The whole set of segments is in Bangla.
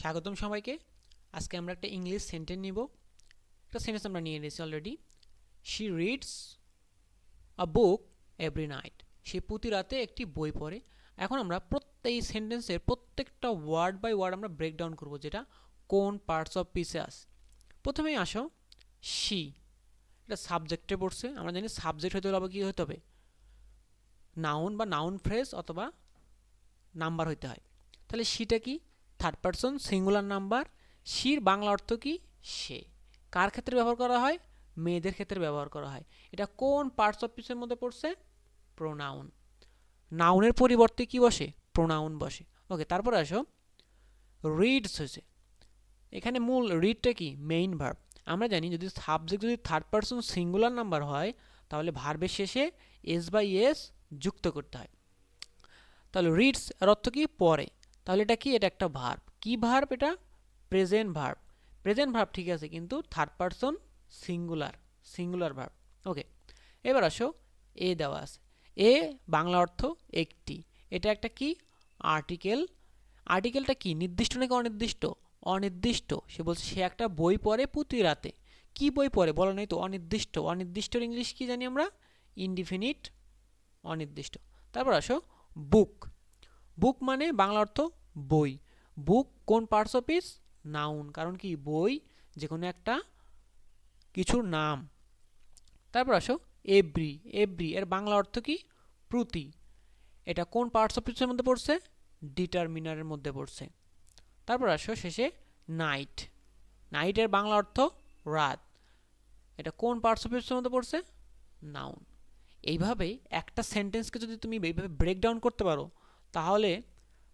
স্বাগতম সবাইকে। আজকে আমরা একটা ইংলিশ সেন্টেন্স নিব। একটা সেন্টেন্স আমরা নিয়ে নিয়েছি already she reads a book every night সে প্রতি রাতে একটি বই পড়ে। এখন আমরা প্রত্যেক সেন্টেন্সের প্রত্যেকটা ওয়ার্ড বাই ওয়ার্ড আমরা ব্রেকডাউন করব, যেটা কোন পার্টস অফ পিসে প্রথমেই আসো। শি এটা সাবজেক্টে পড়ছে। আমরা জানি সাবজেক্ট হতে হলে আবার কী হতে হবে? নাউন বা নাউন ফ্রেজ অথবা নাম্বার হইতে হয়। তাহলে সিটা কি? থার্ড পারসন সিঙ্গুলার নাম্বার শির বাংলা অর্থ কি? সে। কার ক্ষেত্রে ব্যবহার করা হয়? মেয়েদের ক্ষেত্রে ব্যবহার করা হয়। এটা কোন পার্টস অফ পিসের মধ্যে পড়ছে? প্রোনাউন নাউনের পরিবর্তে কি বসে? প্রোনাউন বসে। ওকে তারপরে আসো। রিডস হয়েছে। এখানে মূল রিডটা কি? মেইন ভার্ব আমরা জানি যদি সাবজেক্ট যদি থার্ড পারসন সিঙ্গুলার নাম্বার হয়, তাহলে ভার্বের শেষে এস বাই এস যুক্ত করতে হয়। তাহলে রিডস এর অর্থ কি? পরে। তাহলে এটা কি? এটা একটা ভার্ব কি ভার্ব এটা? প্রেজেন্ট ভার্ব প্রেজেন্ট ভার্ব ঠিক আছে, কিন্তু third person singular singular verb okay এবার আসো, এ দেওয়া আছে। এ বাংলা অর্থ একটি। এটা একটা কি? আর্টিকেল আর্টিকেলটা কি? নির্দিষ্ট নাকি অনির্দিষ্ট? অনির্দিষ্ট। সে বলছে, সে একটা বই পড়ে প্রতি রাতে কি বই পড়ে? বলা নেই তো, অনির্দিষ্ট। অনির্দিষ্টর ইংলিশ কি জানি আমরা? ইনডিফিনিট অনির্দিষ্ট। তারপর আসো বুক বুক মানে বাংলা অর্থ বই। বুক কোন পার্টস অফ ইস নাউন কারণ কি? বই যে কোনো একটা কিছুর নাম। তারপর আসো এভরি এভরি এর বাংলা অর্থ কি? প্রতি। এটা কোন পার্টস অফ স্পিচের মধ্যে পড়ছে? ডিটারমিনারের মধ্যে পড়ছে। তারপর আসো শেষে নাইট নাইটের বাংলা অর্থ রাত। এটা কোন পার্টস অফ স্পিচের মধ্যে পড়ছে? নাউন এইভাবে একটা সেন্টেন্সকে যদি তুমি এইভাবে ব্রেকডাউন করতে পারো, তাহলে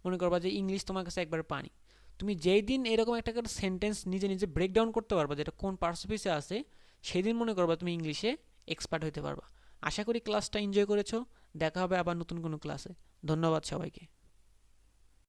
মনে করবা যে ইংলিশ তোমার কাছে একবার পানি। তুমি যেই দিন এরকম একটা সেন্টেন্স নিজে নিজে ব্রেকডাউন করতে পারবা, যেটা কোন পার্সপিসে আছে সেই দিন মনে করবা তুমি ইংলিশে এক্সপার্ট হতে পারবা। আশা করি ক্লাসটা এনজয় করেছ। দেখা হবে আবার নতুন কোনো ক্লাসে ধন্যবাদ সবাইকে।